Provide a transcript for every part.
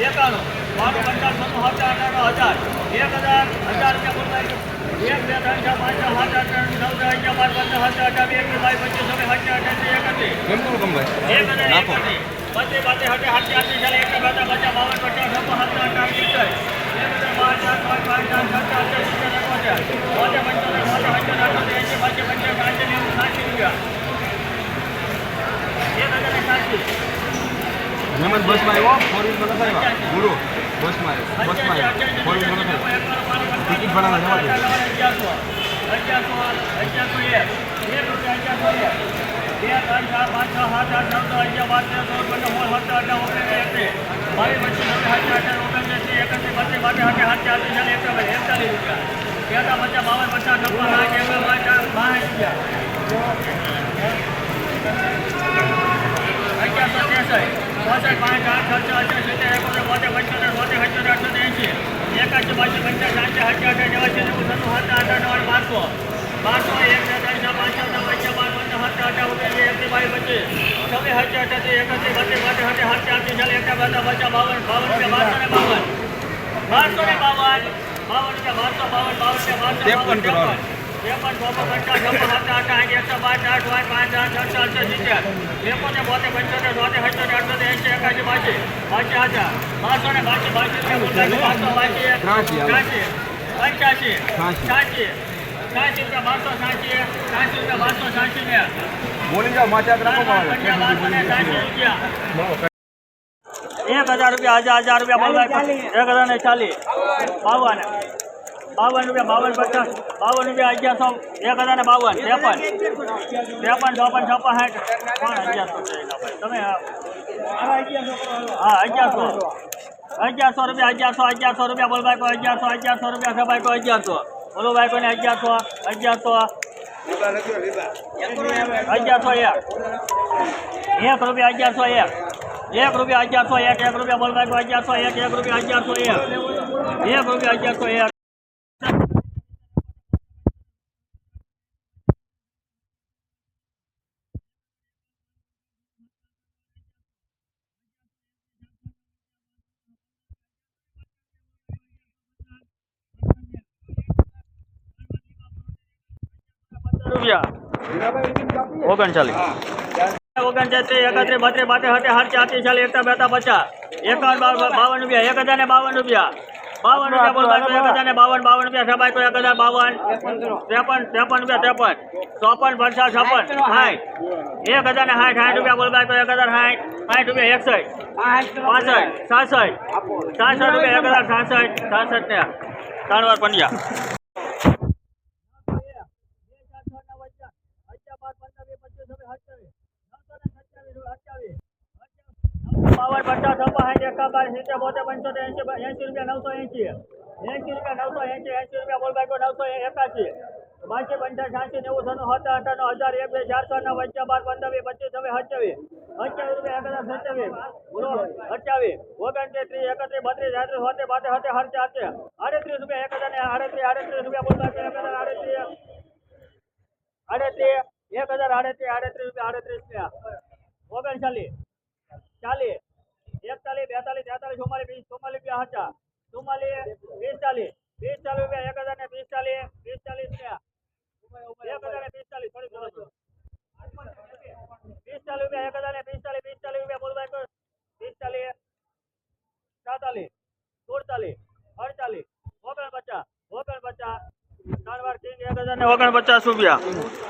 એકાણું બાણું પચાસ સોનું હજાર અઢાર હજાર. એક હજાર હજાર રૂપિયા એક બે ત્રણ ચાર પાંચ છ સાત આઠ નવ દસ અગિયાર બાર પંદર હજાર અઢાર એક બાવીસ પચીસ છવ્વીસ સત્તર અઠાસી એકત્રીસ એક હજાર એકત્રીસ બત્રીસ બાત્રીસ હટે હાથી હાથી ચાલે એક બધા બચા બાવન પચાસ છપ્પન હજાર અઢાર એક હજાર પાંચ ચાર પાંચ પાંચ ચાર સત્તર અઠ્યાસી સિત્તેર એકોતેર બોતેર પંચોતેર બોતેર અઠ્યોતેર અઠ્યોતેર એંસી પચીસ પંચાસ સાઠી નેવું સાઠી રૂપિયા એક હજાર ને સાઠી મહેમદ બસમાં આવ્યો ફોર વ્હીલમાં નથી આવ્યા ગુરુ બસમાં આવ્યો બસમાં આવ્યો ફોર વ્હીલમાં નથી આવ્યો ટિકિટ ભાડાના જવા દે અગિયારસો અગિયારસો અગિયારસો એક એક રૂપિયા અગિયારસો એક બે ત્રણ ચાર પાંચ છ સાત આઠ નવ દસ અગિયાર બાર તેર ચૌદ પંદર સોળ સત્તર અઢાર ઓગણીસ એકત્રીસ બાવીસ પચીસ છવ્વીસ સાત અઢાર ઓગણત્રીસ એકત્રીસ બત્રીસ બાવીસ હાથે હાથ ચાલીસ ચાલીસ એકતાલીસ એકતાલીસ રૂપિયા પચાસ પચાસ એક પંચાસ બારસો. એક, બે, ત્રણ, ચાર, પાંચ, છ નવ અગિયાર બાર પંદર સત્તર અઢાર ઓગણીસ એકત્રીસ, બાવીસ, પચીસ. છવ્વીસ અઠ્યાસી અઠ્યાસી એકત્રીસ, બત્રીસ બત્રીસ અઠ્યાસી સાઠી આઠી ચાલીસ એકતા બધા પચાસ, બાવન બાવન બારસો ને બાવન. બારસો ને બાવન. ત્રેપન કરવાનું. ત્રેપન ચોપન પચાસ છપ્પન સાત આઠ એકસો પાંચ આઠ પાંચ પાંચ આઠ છસો અઠસો સિત્તેર એકોતેર બોતેર પંચોતેર સોતેર સત્તોતેર અઠોતેર એંસી એકાસી બાસી બાસી હાજર બારસો ને બાસી બાસી બારસો બાસી ત્રાસી પંચ્યાસી. છ્યાસી છ્યાસી રૂપિયા બારસો છ્યાસી છ્યાસી રૂપિયા બારસો છ્યાસી ને બોલી જાઓ માચા હાથ રાખો ત્રણ પાછળ. પંચાવન બારસો ને છ્યાસી રૂપિયા એક હજાર રૂપિયા હજાર હજાર રૂપિયા બોલવા એક હજાર ને ચાલીસ. બાવન. બાવન રૂપિયા બાવન પચાસ. બાવન રૂપિયા અગિયારસો. એક હજાર ને બાવન. ત્રેપન. ત્રેપન ચોપન છપ્પન સાઠ. પણ અગિયારસો તમે હા અગિયારસો. અગિયારસો રૂપિયા અગિયારસો અગિયારસો રૂપિયા બોલ ભાઈ કોઈ અગિયારસો અગિયારસો રૂપિયા છે ભાઈ કોઈ અગિયારસો. બોલો ભાઈ કોઈને અગિયારસો અગિયારસો. અગિયારસો એક. એક રૂપિયા અગિયારસો એક. એક રૂપિયા અગિયારસો એક એક રૂપિયા બોલ ભાઈ કોઈ અગિયારસો એક એક રૂપિયા અગિયારસો એક. એક રૂપિયા અગિયારસો એક. રૂપિયા. ઓગણચાલીસ. ઓગણચાલીસ એકત્રીસ બત્રીસ બાત્રીસ હતે હાથ ચારથી ચાલીસ એકતા, બેતા, પચાસ. એકાવન બાવન રૂપિયા, એક હજાર ને બાવન રૂપિયા. બાવન રૂપિયા બોલ ભાઈ એક હજાર ને બાવન બાવન રૂપિયા સભાઈ કોઈ એક હજાર બાવન. ત્રેપન ત્રેપન રૂપિયા, ત્રેપન. ચોપન પચાસ છપ્પન. સાઠ. એક હજાર ને સાઠ સાઠ રૂપિયા બોલવાય તો એક હજાર સાઠ. સાઠ રૂપિયા, એકસઠ. પાસઠ સાસઠ સાસઠ રૂપિયા, એક હજાર સાસઠ. સાસઠ ને ત્રણ વાર પંડ્યા. બાવન પચાસ સાઠ એકાવન સિત્તેર બોતેર, પંચોતેર એંસી એંસી રૂપિયા નવસો એંસી એંસી રૂપિયા નવસો એંસી એંસી રૂપિયા બોલ બાઈકો નવસો એકાસી બાસી પંચાસ છ્યાસી નેવું, સનું હતા અઠાણું હજાર, એક, બે, ચારસો, નવ, વચ્ચે બાર પંદરવી પચીસ હવે સત્યાવીસ. અઠ્યાવીસ રૂપિયા એક હજાર સત્યાવીસ. અઠ્યાવીસ ઓગણત્રીસ એકત્રીસ, બત્રીસ આડત્રીસ હોતે બાતે હતે હર ચારતે આડત્રીસ રૂપિયા એક હજાર ને આડત્રીસ આડત્રીસ રૂપિયા બોલ બાઈકો એક હજાર આડત્રીસ. આડત્રીસ, એક હજાર આડત્રીસ આડત્રીસ રૂપિયા આડત્રીસ રૂપિયા. ઓગણચાલીસ. ચાલીસ. એકતાલીસ બેતાલીસ તેતાલીસ ચુમ્માલીસ, વીસ, ચુમ્માલીસ રૂપિયા હતા ચુમ્માલીસ પિસ્તાલીસ પિસ્તાલીસ રૂપિયા, એક હજાર ને પિસ્તાલીસ પિસ્તાલીસ ને એક હજાર ને પિસ્તાલીસ થોડી થોડી પિસ્તાલીસ રૂપિયા, એક હજાર ને પિસ્તાલીસ પિસ્તાલીસ રૂપિયા બોલવાય તો પિસ્તાલીસ સાતાલીસ સુડતાલીસ, અડતાલીસ, ઓગણપચાસ ઓગણપચાસ ત્રણ વાર કિંગ એક હજાર ને ઓગણપચાસ રૂપિયા.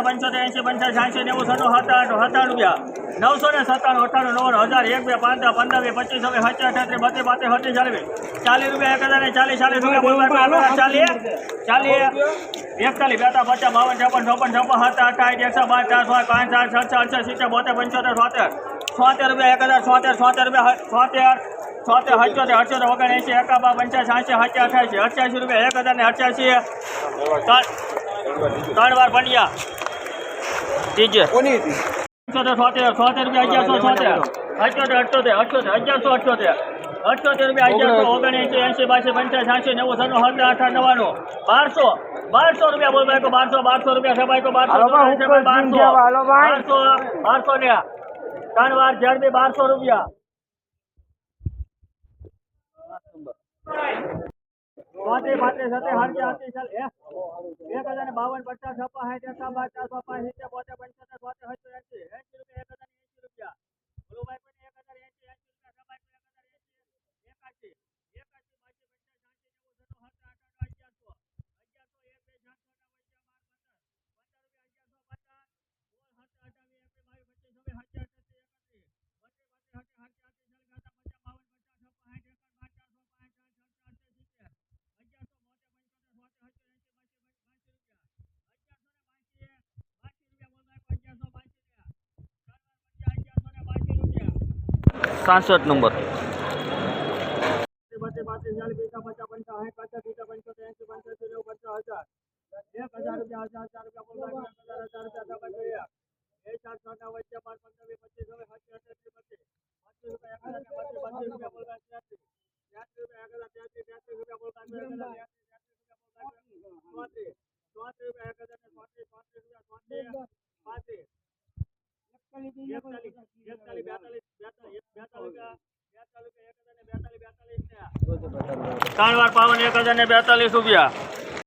સમાજ પંચોતેર એંસી પંચાસ છ્યાસી નેવું સત્તાણું સત્તાણું સત્તાણું રૂપિયા. નવસો ને સત્તાણું અઠાણું નવ્વાણું હજાર એક બે પાંચ પંદર બે પચીસ હવે સત્તર અઠાત્રીસ બત્રીસ પાંત્રીસ સત્રીસ ચાલીસ. ચાલીસ રૂપિયા એક હજાર ને ચાલીસ ચાલીસ રૂપિયા ચાલીસ. ચાલીસ. એકતાલીસ બેતા પચાસ બાવન છપ્પન ચોપન છપ્પન સાત અઠાવીસ એકસો બાર ચાર સો પાંચ ચાર છ અડસઠ સિત્તેર બોતેર પંચોતેર સોતેર. સોતેર રૂપિયા એક હજાર સોતેર સોતેર રૂપિયા સોતેર. સોતેર અઠ્યોતેર અઠ્યોતેર ઓગણએંસી એકાબા પંચાસી સાંસી સાચી અઠ્યાસી અઠ્યાસી રૂપિયા એક હજાર ને અઠ્યાસી. ત્રણ ત્રણ વાર પંડ્યા. ત્રીજે. અઠ્યોતેર સોતેર છોતેર રૂપિયા અગિયારસો છોતેર. અઠ્યોતેર અઠ્યોતેર અઠ્યોતેર અગિયારસો અઠ્યોતેર. અઠ્યોતેર રૂપિયા અગિયારસો ઓગણએંસી એંસી બાસી પંચાસ સાંસી નેવું સન્નું સત્તર અઠાર નવ્વાણું. બારસો બારસો રૂપિયા બોલ ભાઈ બારસો બારસો રૂપિયા બારસો હાલો ભાઈ, બારસો. ભાઈ. બારસો બારસો ને ત્રણ વાર ઝડપી બારસો રૂપિયા. પાંત્રીસ પાંત્રીસ સાથે સાડત્રીસ હતી ચાલ એક હજાર ને બાવન, પચાસ છપ્પન સાઠ એકાવન બાર ચારસો પાંચ સિત્તેર બોતેર, પંચોતેર સોતેર સત્તર એંસી એંસી રૂપિયા એંસી રૂપિયા. ગુરુભાઈ પણ એક હજાર એંસી એંસી સાસઠ નંબર બત્રીસ પાંત્રીસ ચાલીસ પચાસ પચાસ પંચાવન સાઠ પચાસ સિત્તેર પંચોતેર એંસી પંચ્યાસી નેવું પચાસ હજાર એક હજાર રૂપિયા હજાર હજાર રૂપિયા બોલ ભાઈ એક હજાર હજાર રૂપિયા સભા જોઈએ એ ચાર છ ના વચ્ચે પાંચ પંદર વીસ પચીસ હવે સાચી અઠાસી પચીસ પચીસ રૂપિયા એક હજાર ને બત્રીસ બત્રીસ રૂપિયા બોલ ભાઈ ત્યાંસી ત્યાંસી રૂપિયા એક હજાર ત્યાંસી ત્યાંસી રૂપિયા બોલ ભાઈ એક હજાર ત્યાંસી ત્યાંસી રૂપિયા બોલ ભાઈ ચોત્રીસ ચોત્રીસ રૂપિયા એક હજાર ને ચોત્રીસ ચોત્રીસ રૂપિયા ચોત્રીસ પાંત્રીસ ત્રણ વાર પાવન એક હજાર ને બેતાલીસ રૂપિયા.